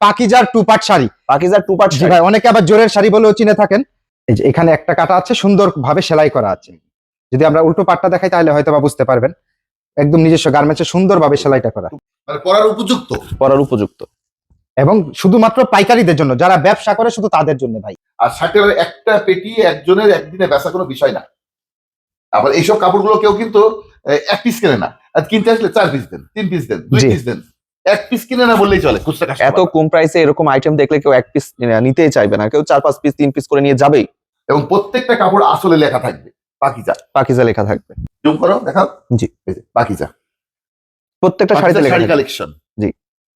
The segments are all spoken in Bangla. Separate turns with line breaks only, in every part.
পাকিজার টু পার্ট শাড়ি।
পাকিজার টু পার্ট
ভাই অনেকে আবার জোরের শাড়ি বলেও চিনে থাকেন। এই যে এখানে একটা কাটা আছে সুন্দর ভাবে সেলাই করা আছে। যদি আমরা উল্টো পাটটা দেখাই তাহলে হয়তো বা বুঝতে পারবেন। একদম নিজস্ব গার্মেন্টসে সুন্দর ভাবে সেলাইটা করা।
মানে পড়ার উপযুক্ত?
পরার উপযুক্ত।
এবং শুধুমাত্র পাইকারিদের জন্য যারা ব্যবসা করে শুধু তাদের জন্য ভাই।
আর শার্টের একটা পেটি একজনের একদিনে বেচা কোনো বিষয় না। আবার এইসব কাপড়গুলো কেউ কিন্তু এক পিস কেনে না। আর কিনতে আসলে চার পিস দেন তিন পিস দেন দুই পিস দেন। এক পিস কিনে না বললেই চলে খুচরা
এত কম প্রাইসে এরকম আইটেম দেখলে কেউ এক পিস নিতেই চাইবে না কেউ চার পাঁচ পিস তিন পিস করে নিয়ে যাবেই।
এবং প্রত্যেকটা কাপড় আসলে লেখা থাকবে পাকিজা।
পাকিজা লেখা থাকবে।
জুম করো দেখাও।
জি।
পাকিজা।
প্রত্যেকটা শাড়িতে লেখা
শাড়ি কালেকশন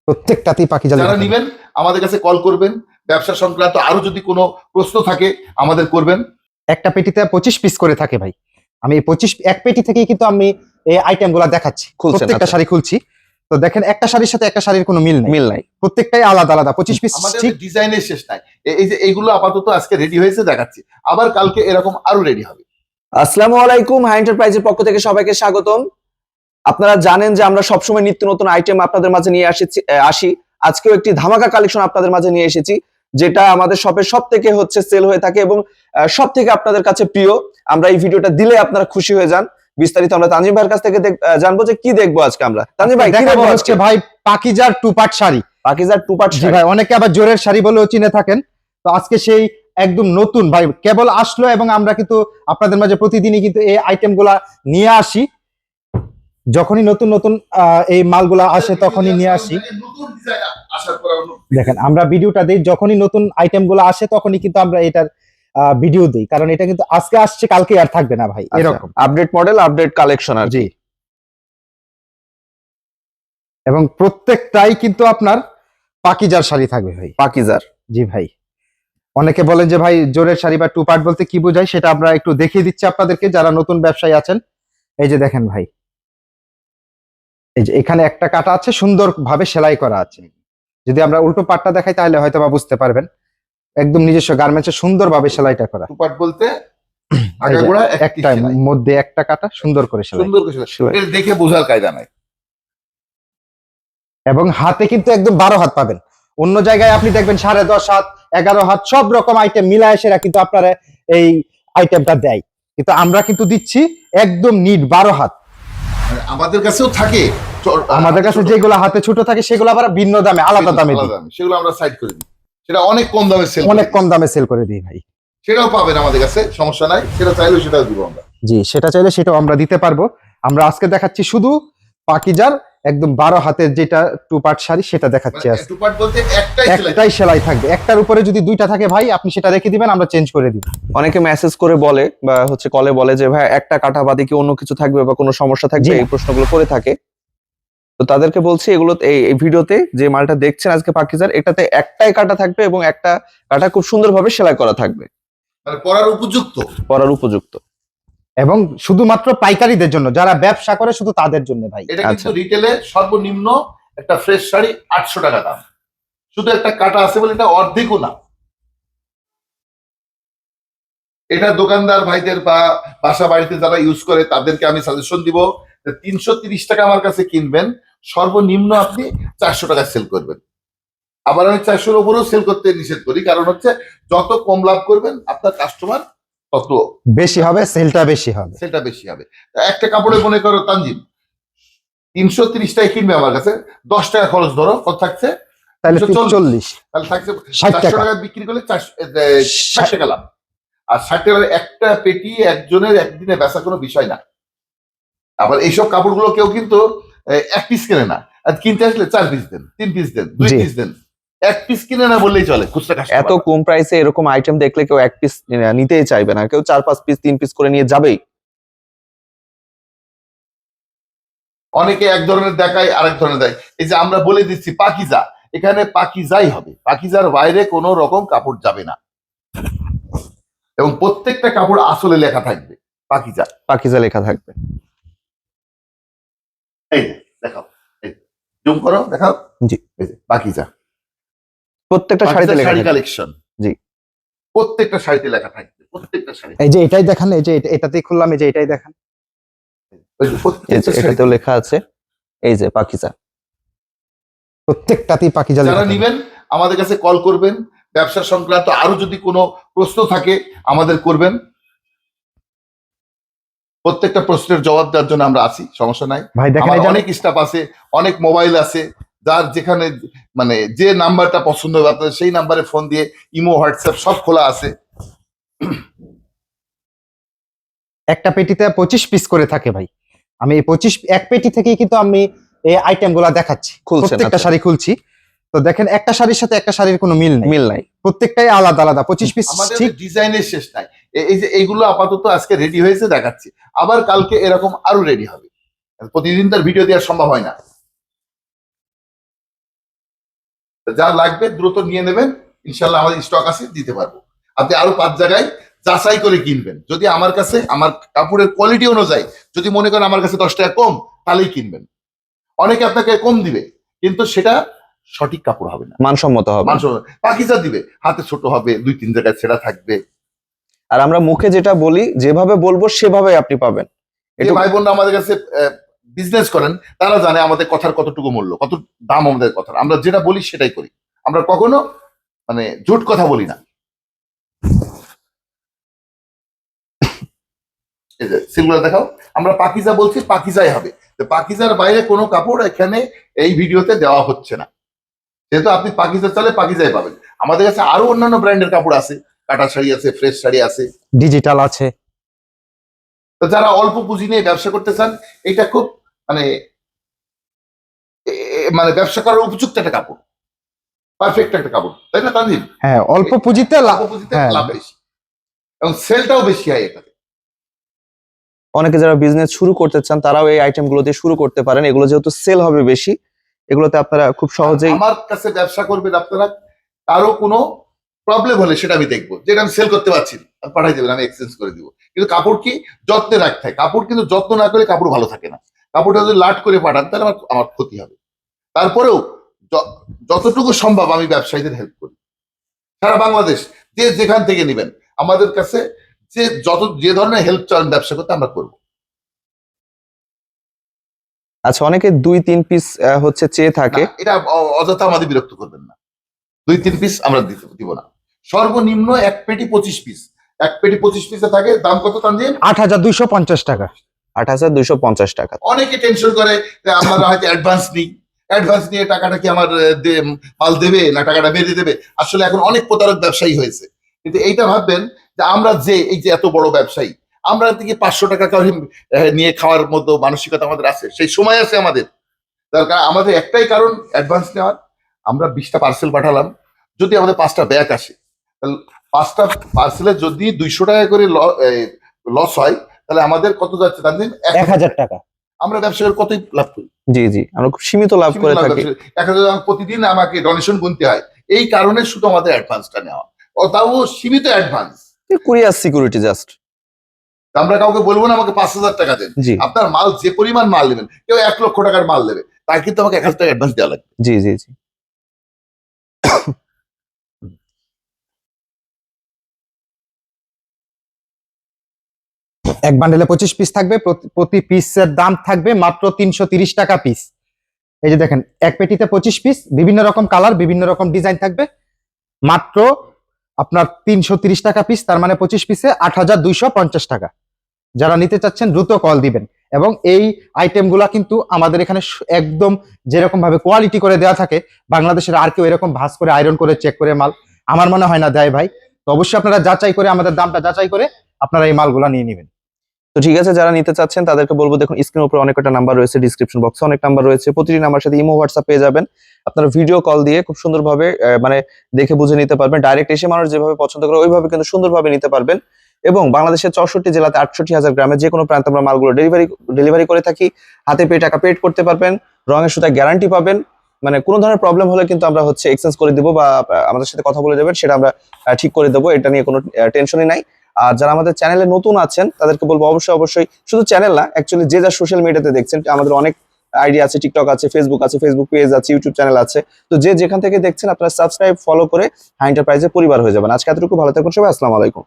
প্রত্যেকটাতেই পাকিজা
যারা। নিবেন আমাদের কাছে কল করবেন। ব্যবসা সংক্রান্ত আরও যদি কোনো প্রশ্ন থাকে আমাদের করবেন।
একটা পেটিতে পঁচিশ পিস করে থাকে ভাই। আমি পঁচিশ এক পেটি থেকেই কিন্তু আমি এই আইটেমগুলা দেখাচ্ছি। প্রত্যেকটা
আচ্ছা।
শাড়ি খুলছি। তো দেখেন একটা শাড়ির সাথে একটা শাড়ির কোনো মিল নেই।
মিল নাই।
প্রত্যেকটাই আলাদা আলাদা। পঁচিশ পিস ঠিক
ডিজাইনের শেষ নাই। এই যে এইগুলো আপাতত আজকে রেডি হয়েছে দেখাচ্ছি। আবার কালকে এরকম আরও রেডি হবে।
আসসালামু আলাইকুম হাই এন্টারপ্রাইজের পক্ষ থেকে সবাইকে স্বাগতম। আপনারা জানেন যে আমরা সবসময় নিত্য নতুন আইটেম আপনাদের মাঝে নিয়ে আসি আসি। আজকেও একটি ধামাকা কালেকশন আপনাদের মাঝে নিয়ে এসেছি যেটা আমাদের শপের সব থেকে হচ্ছে সেল হয়ে থাকে এবং সব থেকে আপনাদের কাছে প্রিয়। আমরা এই ভিডিওটা দিলে আপনারা খুশি হয়ে যান। বিস্তারিত আমরা তানজিম ভাইয়ের কাছ থেকে জানব যে কি দেখব আজকে আমরা। তানজিম ভাই কি
দেখব
আজকে?
ভাই পাকিজার টু পার্ট শাড়ি।
পাকিজার টু পার্ট
জি ভাই অনেকে আবার জোরের শাড়ি বলেও চিনে থাকেন। তো আজকে সেই একদম নতুন ভাই কেবল আসলো এবং আমরা কিন্তু আপনাদের মাঝে প্রতিদিনই কিন্তু এই আইটেমগুলা নিয়ে আসি। যখনই নতুন নতুন আহ, এই মালগুলা আসে তখনই নিয়ে আসি। দেখেন আমরা ভিডিওটা দিই যখনই নতুন আইটেমগুলো আসে তখনই কিন্তু আমরা এটার ভিডিও দিই। কারণ এটা কিন্তু আজকে আসছে কালকে আর থাকবে না ভাই। এরকম।
আপডেট মডেল আপডেট কালেকশন আর
জি। এবং প্রত্যেকটাই কিন্তু আপনার পাকিজার শাড়ি থাকবে ভাই।
পাকিজার।
জি ভাই। অনেকে বলেন যে ভাই জোরের শাড়ি বা টু পার্ট বলতে কি বোঝায় সেটা আমরা একটু দেখিয়ে দিচ্ছি আপনাদেরকে যারা নতুন ব্যবসায়ী আছেন। এই যে দেখেন ভাই। এই যে এখানে একটা কাটা আছে সুন্দর ভাবে সেলাই করা আছে। যদি আমরা উল্টো পাটটা দেখাই তাহলে হয়তো বা বুঝতে পারবেন। একদম নিজস্ব গার্মেন্টসে সুন্দর ভাবে সেলাইটা করা।
টুপাট বলতে একটা
মধ্যে একটা কাটা সুন্দর করে সেলাই।
সুন্দর করে সেলাই। দেখে বোঝার কায়দা নাই।
এবং হাতে কিন্তু একদম বারো হাত পাবেন। অন্য জায়গায় আপনি দেখবেন সাড়ে দশ হাত এগারো হাত সব রকম আইটেম মিলায় সেরা কিন্তু আপনারা এই আইটেমটা দেয়। কিন্তু আমরা কিন্তু দিচ্ছি একদম নিট বারো হাত।
আমাদের কাছেও থাকে।
আমাদের কাছে যেগুলো হাতে ছোট থাকে সেগুলো আবার ভিন্ন দামে আলাদা দামে দিই।
আলাদা দামে। সেগুলো আমরা সাইড করে দিই। সেটা অনেক কম দামে সেল
অনেক কম দামে সেল করে দিই ভাই।
সেটাও পাবেন আমাদের কাছে সমস্যা নাই। সেটা চাইলেও সেটাও দিব আমরা।
জি সেটা চাইলে সেটাও আমরা দিতে পারব। আমরা আজকে দেখাচ্ছি শুধু পাকিজার একদম বারো হাতের যেটা টু পার্ট শাড়ি সেটা দেখাচ্ছি
মানে
আজকে।
টুপাট বলতে একটাই সেলাই।
একটাই সেলাই থাকবে। একটার উপরে যদি দুইটা থাকে ভাই আপনি সেটা রেখে দিবেন আমরা চেঞ্জ করে দিব।
অনেকে মেসেজ করে বলে বা হচ্ছে কলে বলে যে ভাই একটা কাটা বাদে কি অন্য কিছু থাকবে বা কোনো সমস্যা থাকবে। এই প্রশ্নগুলো করে থাকে। তো তাদেরকে বলছি এগুলো এই ভিডিওতে যে মালটা দেখছেন আজকে পাকিজার এটাতে একটাই কাটা থাকবে এবং একটা কাটা খুব সুন্দরভাবে সেলাই করা থাকবে।
মানে পড়ার উপযুক্ত?
পরার উপযুক্ত।
এবং শুধুমাত্র পাইকারিদের জন্য যারা ব্যবসা করে শুধু তাদের জন্য ভাই।
এটা
আচ্ছা।
কিন্তু রিটেলে সর্বনিম্ন একটা ফ্রেশ শাড়ি আটশো টাকা দাম। শুধু একটা কাটা আছে বলে এটা অর্ধেকও না। এটা দোকানদার ভাইদের বা বাসা বাড়িতে যারা ইউজ করে তাদেরকে আমি সাজেশন দিব তিনশো তিরিশ টাকা আমার কাছে কিনবেন। সর্বনিম্ন আপনি চারশো টাকা সেল করবেন। আবার আমি চারশোর উপরেও সেল করতে নিষেধ করি কারণ হচ্ছে যত কম লাভ করবেন আপনার কাস্টমার তত
বেশি হবে সেলটা বেশি হবে।
সেলটা বেশি হবে। একটা কাপড়ে মনে করো তানজিম তিনশো তিরিশ টাকা কিনবে আমার কাছে দশ টাকা খরচ ধরো কত থাকছে?
তাহলে চল্লিশ।
তাহলে থাকছে চারশো
টাকা।
টাকা বিক্রি করলে চারশো ষাট টাকা লাভ। আর ষাট টাকার একটা পেটি একজনের একদিনে বেচা কোনো বিষয় না। আবার এইসব কাপড়গুলো কেউ কিন্তু এক পিস কেনে না। আর কিনতে আসলে চার পিস দেন তিন পিস দেন দুই পিস দেন। এক পিস কিনে না বললেই চলে খুচরা
এত কম প্রাইসে এরকম আইটেম দেখলে কেউ এক পিস নিতেই চাইবে না। কেউ চার পাঁচ পিস তিন পিস করে নিয়ে যাবেই।
অনেকে এক ধরনের দেখায় আরেক ধরনের দেয় এই যে আমরা বলে দিচ্ছি পাকিজা এখানে পাকিজাই হবে। পাকিজার বাইরে কোনো রকম কাপড় যাবে না। এবং প্রত্যেকটা কাপড় আসলে লেখা থাকবে পাকিজা।
পাকিজা লেখা থাকবে।
এই দেখাও। জুম করো দেখাও।
জি।
এই যে,
প্রত্যেকটা শাড়িতে লেখা
শাড়ি কালেকশন
জি।
প্রত্যেকটা শাড়িতে লেখা থাকবে প্রত্যেকটা শাড়ি
এই যে এটাই দেখান এই যে এটাতেই খুললাম এই যে এটাই দেখান।
এটাতেও লেখা আছে। এই যে পাকিজা
প্রত্যেকটাতেই পাকিজা লেখা
যারা। নিবেন আমাদের কাছে কল করবেন। ব্যবসা সংক্রান্ত আরও যদি কোনো প্রশ্ন থাকে আমাদের করবেন। প্রত্যেকটা প্রশ্নের জবাব দেওয়ার জন্য আমরা আছি সমস্যা নাই।
ভাই দেখেন
আমার অনেক স্টাফ আছে অনেক মোবাইল আছে যার যেখানে মানে যে নাম্বারটা পছন্দ হবে সেই নাম্বারে ফোন দিয়ে ইমো হোয়াটসঅ্যাপ সব খোলা আছে।
একটা পেটিতে পঁচিশ পিস করে থাকে ভাই। আমি এই পঁচিশ এক পেটি থেকেই কিন্তু আমি এই আইটেমগুলা দেখাচ্ছি প্রত্যেকটা
আচ্ছা।
শাড়ি খুলছি। তো দেখেন একটা শাড়ির সাথে একটা শাড়ির কোনো মিল নেই।
মিল নাই।
প্রত্যেকটাই আলাদা আলাদা। পঁচিশ পিস
আমাদের
ঠিক
ডিজাইনের শেষ নাই। এই যে এইগুলো আপাতত আজকে রেডি হয়েছে দেখাচ্ছি। আবার কালকে এরকম আরও রেডি হবে। প্রতিদিন তার ভিডিও দেওয়া সম্ভব হয় না। যা লাগবে দ্রুত নিয়ে নেবেন ইনশাল্লাহ আমাদের স্টক আছে দিতে পারব। আপনি আরও পাঁচ জায়গায় যাচাই করে কিনবেন। যদি আমার কাছে আমার কাপড়ের কোয়ালিটি অনুযায়ী যদি মনে করেন আমার কাছে দশ টাকা কম তাহলেই কিনবেন। অনেকে আপনাকে কম দিবে কিন্তু সেটা সঠিক কাপড় হবে না।
মানসম্মত হবে।
মানুষ পাকিজা দিবে হাতে ছোট হবে দুই তিন জায়গায় ছেঁড়া থাকবে।
আর আমরা মুখে যেটা বলি, যেভাবে বলব সেভাবে আপনি পাবেন।
যে
এটুকু-
ভাই বোনরা আমাদের কাছে বিজনেস করেন, তারা জানে আমাদের কথার কতটুকু মূল্য, কত দাম আমাদের কথার। আমরা যেটা বলি সেটাই করি। আমরা কখনো মানে জোট কথা বলি না। সিলগুলো দেখাও। আমরা পাকিজা বলছি, পাকিজাই হবে। পাকিজার বাইরে কোনো কাপড় এখানে এই ভিডিওতে দেওয়া হচ্ছে না। যেহেতু আপনি পাকিজা চালে পাকিজাই পাবেন। আমাদের কাছে আরও অন্যান্য ব্র্যান্ডের কাপড় আছে। কাটা শাড়ি আছে ফ্রেশ শাড়ি আছে।
ডিজিটাল আছে।
তো যারা অল্প পুঁজি নিয়ে ব্যবসা করতে চান এটা খুব মানে মানে ব্যবসা করার উপযুক্ত একটা কাপড়। পারফেক্ট একটা কাপড় তাই না তানজিম
হ্যাঁ অল্প পুঁজিতে লাভ
অল্প পুঁজিতে
হ্যাঁ।
লাভ বেশি। এবং সেলটাও বেশি হয় এটাতে।
অনেকে যারা বিজনেস শুরু করতে চান তারাও এই আইটেমগুলো দিয়ে শুরু করতে পারেন। এগুলো যেহেতু সেল হবে বেশি এগুলোতে আপনারা খুব সহজেই
আমার কাছে ব্যবসা করবেন আপনারা কারও কোনো প্রবলেম হলে সেটা আমি দেখব। যেটা আমি সেল করতে পারছি না আপনি পাঠাই দেবেন আমি এক্সচেঞ্জ করে দিব। কিন্তু কাপড় কি যত্নে রাখতে হয়। কাপড় কিন্তু যত্ন না করলে কাপড় ভালো থাকে না। কাপড়টা যদি লাট করে পাঠান তাহলে আমার আমার ক্ষতি হবে। তারপরেও যতটুকু সম্ভব আমি ব্যবসায়ীদের হেল্প করি। সারা বাংলাদেশ যে যেখান থেকে নেবেন আমাদের কাছে যে যত যে ধরনের হেল্প চান ব্যবসা করতে আমরা করব।
আচ্ছা অনেকে দুই তিন পিস হচ্ছে চেয়ে থাকে।
এটা অযথা আমাদের বিরক্ত করবেন না। দুই তিন পিস আমরা দিব না। সর্বনিম্ন এক পেটি পঁচিশ পিস এক পেটি পঁচিশ পিসে থাকে দাম কত তানজিম?
আট হাজার দুইশো পঞ্চাশ টাকা।
আট হাজার দুইশো পঞ্চাশ টাকা।
অনেকে টেনশন করে যে আমরা হয়তো অ্যাডভান্স নিই। অ্যাডভান্স নিয়ে টাকাটা কি আমার মাল দেবে না টাকাটা বেঁধে দেবে? আসলে এখন অনেক প্রতারক ব্যবসায়ী হয়েছে। কিন্তু এইটা ভাববেন যে আমরা যে এই যে এত বড় ব্যবসায়ী আমরা থেকে পাঁচশো টাকা নিয়ে খাওয়ার মতো মানসিকতা আমাদের আছে? সেই সময় আছে আমাদের। তার কারণ আমাদের একটাই কারণ অ্যাডভান্স নেওয়ার। আমরা বিশটা পার্সেল পাঠালাম। যদি আমাদের পাঁচটা ব্যাগ আসে পাঁচটা পার্সেলে যদি দুইশো টাকা করে লস হয় তাহলে আমাদের কত যাচ্ছে তার দিন
এক হাজার টাকা।
আমরা ব্যবসা করে কতই লাভ করি?
জি জি আমরা খুব সীমিত লাভ করে থাকি।
এক হাজার টাকা প্রতিদিন আমাকে ডোনেশন গুনতে হয়। এই কারণে শুধু আমাদের অ্যাডভান্সটা নেওয়া। ও তাও সীমিত অ্যাডভান্স
কুরিয়ার সিকিউরিটি জাস্ট।
আমরা কাউকে বলব না আমাকে পাঁচ হাজার টাকা দেন। আপনার মাল যে পরিমাণ মাল নেবেন কেউ এক লক্ষ টাকার মাল নেবে তাই কিন্তু আমাকে এক হাজার টাকা অ্যাডভান্স দেওয়া লাগবে।
জি জি জি।
এক বান্ডেলে পঁচিশ পিস থাকবে, প্রতি- পিসের দাম থাকবে মাত্র তিনশো টাকা পিস এই যে দেখেন, এক পেটিতে পঁচিশ পিস বিভিন্ন রকম কালার বিভিন্ন রকম ডিজাইন থাকবে। মাত্র আপনার তিনশো টাকা পিস তার মানে পঁচিশ পিসে আট হাজার দুইশো পঞ্চাশ টাকা। যারা নিতে চাচ্ছেন, দ্রুত কল দিবেন। এবং এই আইটেমগুলা কিন্তু আমাদের এখানে একদম যেরকম ভাবে কোয়ালিটি করে দেওয়া থাকে, বাংলাদেশের আর কেউ এরকম ভাঁজ করে আয়রন করে চেক করে মাল, আমার মনে হয় না দেয় ভাই। তো অবশ্যই আপনারা যাচাই করে, আমাদের দামটা যাচাই করে আপনারা এই মালগুলা নিয়ে নেবেন।
তো ঠিক আছে, যারা নিতে চাচ্ছেন তাদেরকে বলব, দেখুন স্ক্রিনের উপরে অনেক কটা নাম্বার রয়েছে ডিসক্রিপশন বক্সে অনেক নাম্বার রয়েছে, প্রতিটি নাম্বার সাথে ইমো হোয়াটসঅ্যাপ পেয়ে যাবেন। আপনারা ভিডিও কল দিয়ে খুব সুন্দরভাবে মানে দেখে বুঝে নিতে পারবেন। ডাইরেক্ট এসে মানুষ যেভাবে পছন্দ করে, ওইভাবে কিন্তু সুন্দরভাবে নিতে পারবেন। এবং বাংলাদেশের চৌষট্টি জেলাতে আটষট্টি হাজার গ্রামে যে কোনো প্রান্তে আমরা মালগুলো ডেলিভারি ডেলিভারি করে থাকি, হাতে পেয়ে টাকা পেড করতে পারবেন, রঙের সুতা গ্যারান্টি পাবেন। মানে কোনো ধরনের প্রবলেম হলে কিন্তু আমরা হচ্ছে এক্সচেঞ্জ করে দিব বা আমাদের সাথে কথা বলে যাবেন সেটা আমরা ঠিক করে দেবো, এটা নিয়ে কোনো টেনশনই নাই। আর যারা আমাদের চ্যানেলে নতুন আছেন, তাদেরকে বলব অবশ্যই অবশ্যই শুধু চ্যানেল না অ্যাকচুয়ালি যে যা সোশ্যাল মিডিয়াতে দেখছেন, আমাদের অনেক আইডিয়া আছে টিকটক আছে ফেসবুক আছে ফেসবুক পেজ আছে ইউটিউব চ্যানেল আছে। তো যে যেখান থেকে দেখছেন, আপনারা সাবস্ক্রাইব ফলো করে হাই এন্টারপ্রাইজের পরিবার হয়ে যাবেন। আজকে এতটুকু, ভালো থাকুন সবাই, আসসালামু আলাইকুম।